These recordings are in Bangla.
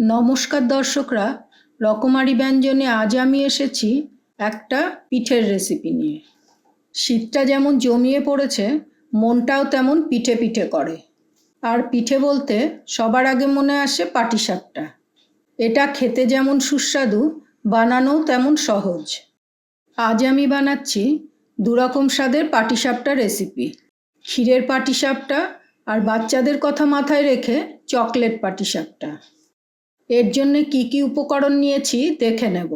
নমস্কার দর্শকরা, রকমারি ব্যঞ্জনে আজ আমি এসেছি একটা পিঠের রেসিপি নিয়ে। শীতটা যেমন জমিয়ে পড়েছে, মনটাও তেমন পিঠে পিঠে করে। আর পিঠে বলতে সবার আগে মনে আসে পাটিসাপটা। এটা খেতে যেমন সুস্বাদু, বানানোও তেমন সহজ। আজ আমি বানাচ্ছি দুরকম স্বাদের পাটিসাপটা রেসিপি ক্ষীরের পাটিসাপটা আর বাচ্চাদের কথা মাথায় রেখে চকলেট পাটিসাপটা। এর জন্য কি কি উপকরণ নিয়েছি দেখে নেব।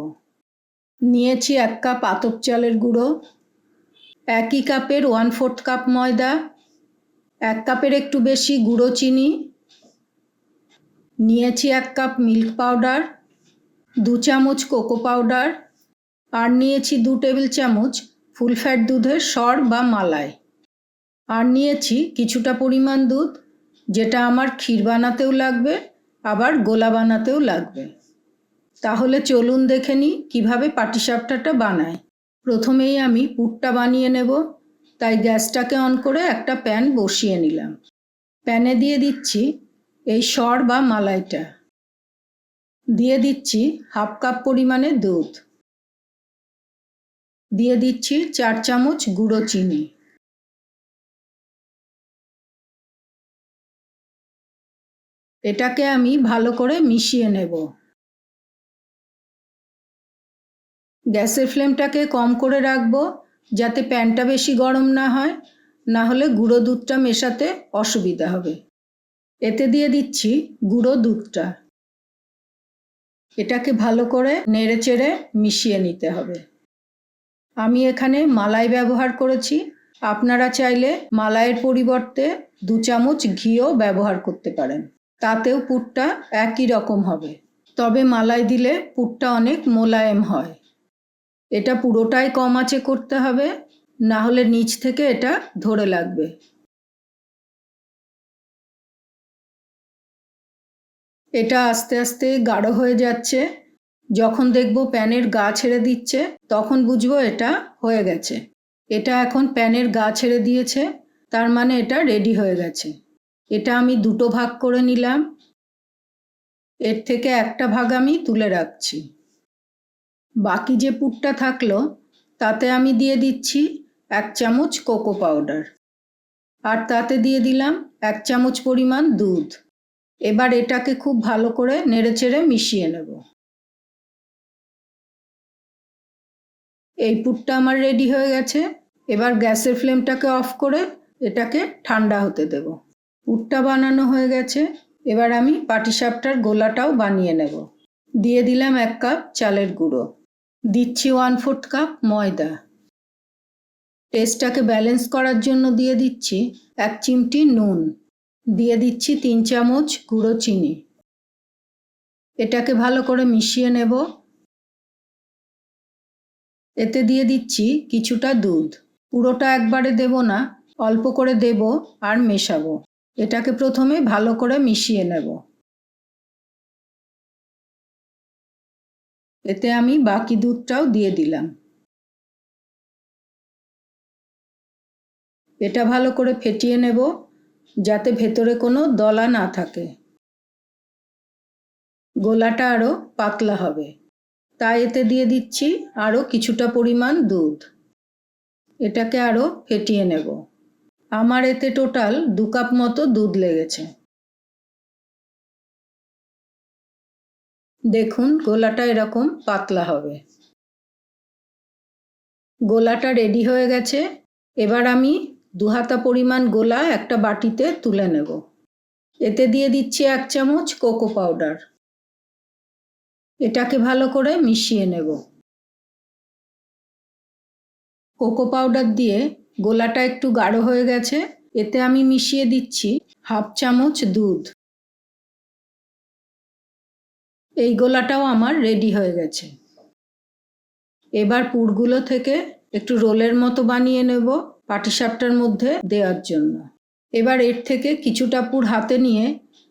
নিয়েছি এক কাপ আতপ চালের গুঁড়ো, একই কাপের ওয়ান ফোর্থ কাপ ময়দা, এক কাপের একটু বেশি গুঁড়ো চিনি, নিয়েছি এক কাপ মিল্ক পাউডার, দু চামচ কোকো পাউডার আর নিয়েছি দু টেবিল চামচ ফুল ফ্যাট দুধের সর বা মালাই। আর নিয়েছি কিছুটা পরিমাণ দুধ, যেটা আমার ক্ষীর বানাতেও লাগবে। আবার গোলা বানাতেও লাগবে। তাহলে চলুন দেখে নিই কীভাবে পাটিসাপটাটা বানায়। প্রথমেই আমি পুরটা বানিয়ে নেব। তাই গ্যাসটাকে অন করে একটা প্যান বসিয়ে নিলাম। প্যানে দিয়ে দিচ্ছি এই সর বা মালাইটা। দিয়ে দিচ্ছি হাফ কাপ পরিমাণে দুধ। দিয়ে দিচ্ছি চার চামচ গুঁড়ো চিনি। এটাকে আমি ভালো করে মিশিয়ে নেব। গ্যাসের ফ্লেমটাকে কম করে রাখব যাতে প্যানটা বেশি গরম না হয়, না হলে গুঁড়ো দুধটা মেশাতে অসুবিধা হবে। এতে দিয়ে দিচ্ছি গুঁড়ো দুধটা। এটাকে ভালো করে নেড়ে চেড়ে মিশিয়ে নিতে হবে। আমি এখানে মালাই ব্যবহার করেছি। আপনারা চাইলে মালাইয়ের পরিবর্তে দু চামচ ঘিও ব্যবহার করতে পারেন। তাতেও পুরটা একই রকম হবে। তবে মালাই দিলে পুরটা অনেক মোলায়েম হয়। এটা পুরোটাই কম আঁচে করতে হবে, না হলে নিচ থেকে এটা ধরে লাগবে। এটা আস্তে আস্তে গাঢ় হয়ে যাচ্ছে। যখন দেখব প্যানের গা ছেড়ে দিচ্ছে, তখন বুঝব এটা হয়ে গেছে। এটা এখন প্যানের গা ছেড়ে দিয়েছে, তার মানে এটা রেডি হয়ে গেছে। এটা আমি দুটো ভাগ করে নিলাম। এর থেকে একটা ভাগ আমি তুলে রাখছি। বাকি যে পুরটা থাকল, তাতে আমি দিয়ে দিচ্ছি এক চামচ কোকো পাউডার। আর তাতে দিয়ে দিলাম এক চামচ পরিমাণ দুধ। এবার এটাকে খুব ভালো করে নেড়েচেড়ে মিশিয়ে নেব। এই পুরটা আমার রেডি হয়ে গেছে। এবার গ্যাসের ফ্লেমটাকে অফ করে এটাকে ঠান্ডা হতে দেব। পুরটা বানানো হয়ে গেছে। এবার আমি পাটিসাপটার গোলাটাও বানিয়ে নেব। দিয়ে দিলাম এক কাপ চালের গুঁড়ো। দিচ্ছি ওয়ান ফোর্থ কাপ ময়দা। টেস্টটাকে ব্যালেন্স করার জন্য দিয়ে দিচ্ছি এক চিমটি নুন। দিয়ে দিচ্ছি তিন চামচ গুঁড়ো চিনি। এটাকে ভালো করে মিশিয়ে নেব। এতে দিয়ে দিচ্ছি কিছুটা দুধ। পুরোটা একবারে দেব না, অল্প করে দেব আর মেশাবো। এটাকে প্রথমে ভালো করে মিশিয়ে নেব। এতে আমি বাকি দুধটাও দিয়ে দিলাম। এটা ভালো করে ফেটিয়ে নেব, যাতে ভেতরে কোনো দলা না থাকে। গোলাটা আরও পাতলা হবে। তাই এতে দিয়ে দিচ্ছি আরও কিছুটা পরিমাণ দুধ। এটাকে আরও ফেটিয়ে নেব। আমার এতে টোটাল দু কাপ মতো দুধ লেগেছে। দেখুন, গোলাটা এরকম পাতলা হবে। গোলাটা রেডি হয়ে গেছে। এবার আমি দু হাতা পরিমাণ গোলা একটা বাটিতে তুলে নেব। এতে দিয়ে দিচ্ছি এক চামচ কোকো পাউডার এটাকে ভালো করে মিশিয়ে নেব। কোকো পাউডার দিয়ে গোলাটা একটু গাঢ় হয়ে গেছে, এতে আমি মিশিয়ে দিচ্ছি হাফ চামচ দুধ। এই গোলাটাও আমার রেডি হয়ে গেছে। এবার পুরগুলো থেকে একটু রোলের মতো বানিয়ে নেব পাটিসাপটার মধ্যে দেওয়ার জন্য। এবার এর থেকে কিছুটা পুর হাতে নিয়ে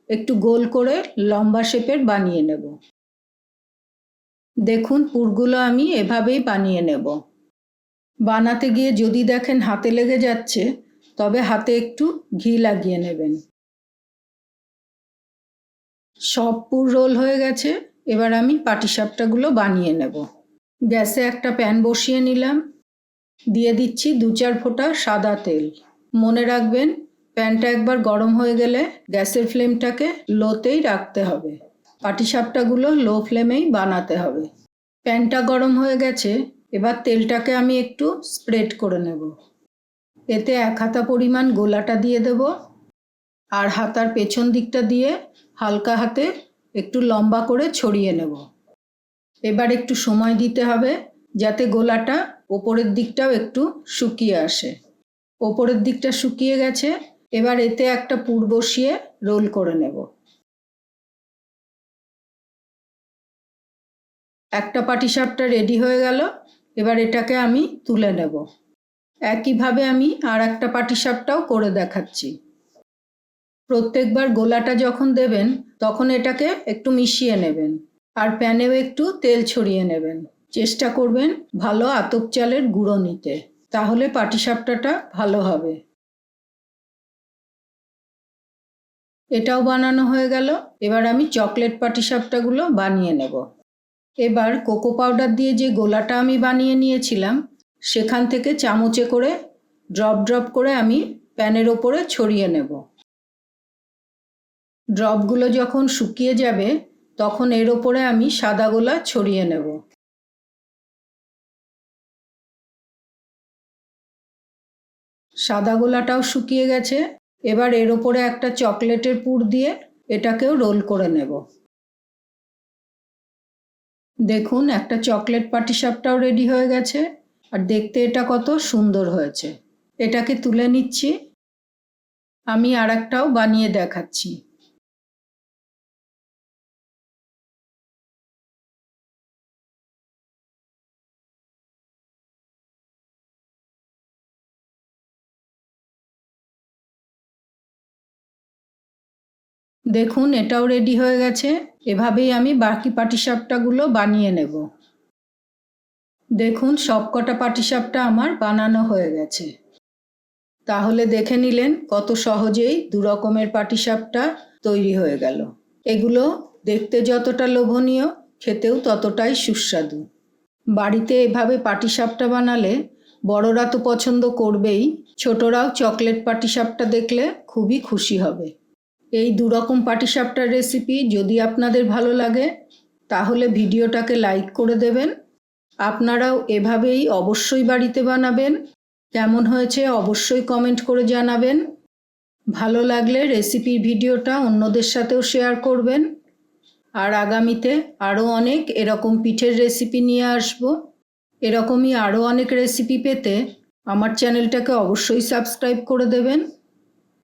একটু গোল করে লম্বা শেপের বানিয়ে নেব। দেখুন, পুরগুলো আমি এভাবেই বানিয়ে নেব। বানাতে গিয়ে যদি দেখেন হাতে লেগে যাচ্ছে, তবে হাতে একটু ঘি লাগিয়ে নেবেন। সব পুর রোল হয়ে গেছে, এবার আমি পাটিসাপটাগুলো বানিয়ে নেব। গ্যাসে একটা প্যান বসিয়ে নিলাম। দিয়ে দিচ্ছি দু চার ফোঁটা সাদা তেল। মনে রাখবেন, প্যানটা একবার গরম হয়ে গেলে গ্যাসের ফ্লেমটাকে লোতেই রাখতে হবে। পাটিসাপটাগুলো লো ফ্লেমেই বানাতে হবে। প্যানটা গরম হয়ে গেছে এবার তেলটাকে আমি একটু স্প্রেড করে নেব। এতে এক হাতা পরিমাণ গোলাটা দিয়ে দেব আর হাতার পেছন দিকটা দিয়ে হালকা হাতে একটু লম্বা করে ছড়িয়ে নেব। এবার একটু সময় দিতে হবে যাতে গোলাটা ওপরের দিকটাও একটু শুকিয়ে আসে। ওপরের দিকটা শুকিয়ে গেছে, এবার এতে একটা পুর বসিয়ে রোল করে নেব। একটা পাটিসাপটা রেডি হয়ে গেল এবার এটাকে আমি তুলে নেব। একইভাবে আমি আর একটা পাটিসাপটাও করে দেখাচ্ছি। প্রত্যেকবার গোলাটা যখন দেবেন, তখন এটাকে একটু মিশিয়ে নেবেন আর প্যানেও একটু তেল ছড়িয়ে নেবেন। চেষ্টা করবেন ভালো আতপ চালের গুঁড়ো নিতে, তাহলে পাটিসাপটাটা ভালো হবে। এটাও বানানো হয়ে গেল। এবার আমি চকলেট পাটিসাপটাগুলো বানিয়ে নেব। এবার কোকো পাউডার দিয়ে যে গোলাটা আমি বানিয়ে নিয়েছিলাম, সেখান থেকে চামচে করে ড্রপ ড্রপ করে আমি প্যানের ওপরে ছড়িয়ে নেব। ড্রপগুলো যখন শুকিয়ে যাবে, তখন এর ওপরে আমি সাদা গোলা ছড়িয়ে নেব। সাদা গোলাটাও শুকিয়ে গেছে, এবার এর ওপরে একটা চকলেটের পুর দিয়ে এটাকেও রোল করে নেব। দেখুন, একটা চকলেট পাটিসাপটাও রেডি হয়ে গেছে। আর দেখতে এটা কত সুন্দর হয়েছে। এটাকে তুলে নিচ্ছি। আমি আর একটাও বানিয়ে দেখাচ্ছি। দেখুন, এটাও রেডি হয়ে গেছে। এভাবেই আমি বাকি পাটিসাপটাগুলো বানিয়ে নেব। দেখুন, সবকটা পাটিসাপটা আমার বানানো হয়ে গেছে। তাহলে দেখে নিলেন কত সহজেই দু রকমের পাটিসাপটা তৈরি হয়ে গেল। এগুলো দেখতে যতটা লোভনীয়, খেতেও ততটাই সুস্বাদু। বাড়িতে এভাবে পাটিসাপটা বানালে বড়রা তো পছন্দ করবেই। ছোটরাও চকলেট পাটিসাপটা দেখলে খুবই খুশি হবে। এই দুরকম পাটিসাপটার রেসিপি যদি আপনাদের ভালো লাগে, তাহলে ভিডিওটাকে লাইক করে দেবেন। আপনারাও এভাবেই অবশ্যই বাড়িতে বানাবেন। কেমন হয়েছে অবশ্যই কমেন্ট করে জানাবেন। ভালো লাগলে রেসিপির ভিডিওটা অন্যদের সাথেও শেয়ার করবেন। আর আগামীতে আরও অনেক এরকম পিঠের রেসিপি নিয়ে আসব। এরকমই আরও অনেক রেসিপি পেতে আমার চ্যানেলটাকে অবশ্যই সাবস্ক্রাইব করে দেবেন।